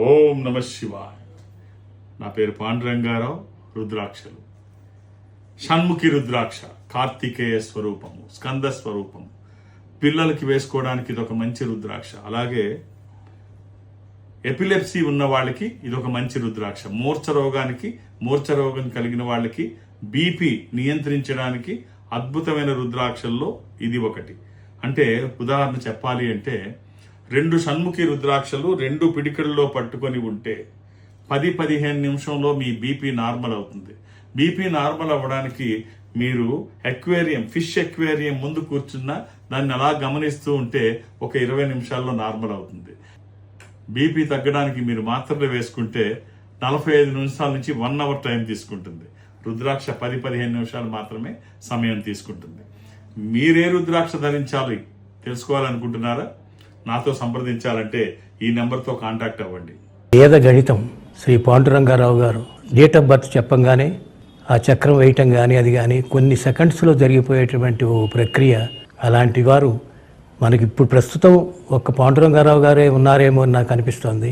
ఓం నమ శివాయ. నా పేరు పాండురంగారావు రుద్రాక్షలు. షణ్ముఖి రుద్రాక్ష కార్తికేయ స్వరూపము స్కంద స్వరూపము. పిల్లలకి వేసుకోవడానికి ఇది ఒక మంచి రుద్రాక్ష. అలాగే ఎపిలెప్సీ ఉన్న వాళ్ళకి ఇది ఒక మంచి రుద్రాక్ష. మూర్ఛ రోగానికి మూర్ఛ రోగం కలిగిన వాళ్ళకి బీపీ నియంత్రించడానికి అద్భుతమైన రుద్రాక్షల్లో ఇది ఒకటి. అంటే ఉదాహరణ చెప్పాలి అంటే రెండు షణ్ముఖి రుద్రాక్షలు రెండు పిడికల్లో పట్టుకొని ఉంటే పది పదిహేను నిమిషంలో మీ బీపీ నార్మల్ అవుతుంది. బీపీ నార్మల్ అవ్వడానికి మీరు ఎక్వేరియం ఫిష్ ఎక్వేరియం ముందు కూర్చున్న దాన్ని అలా గమనిస్తూ ఉంటే ఒక ఇరవై నిమిషాల్లో నార్మల్ అవుతుంది. బీపీ తగ్గడానికి మీరు మాత్రలు వేసుకుంటే నలభై ఐదు నిమిషాల నుంచి వన్ అవర్ టైం తీసుకుంటుంది. రుద్రాక్ష పది పదిహేను నిమిషాలు మాత్రమే సమయం తీసుకుంటుంది. మీరే రుద్రాక్ష ధరించాలి. తెలుసుకోవాలనుకుంటున్నారా? నాతో సంప్రదించాలంటే ఈ నెంబర్తో కాంటాక్ట్ అవ్వండి. వేద గణితం శ్రీ పాండురంగారావు గారు డేట్ ఆఫ్ బర్త్ చెప్పంగానే ఆ చక్రం వేయటం కానీ అది కానీ కొన్ని సెకండ్స్లో జరిగిపోయేటువంటి ఓ ప్రక్రియ అలాంటి వారు మనకి ఇప్పుడు ప్రస్తుతం ఒక్క పాండురంగారావు గారే ఉన్నారేమో అని నాకు అనిపిస్తోంది.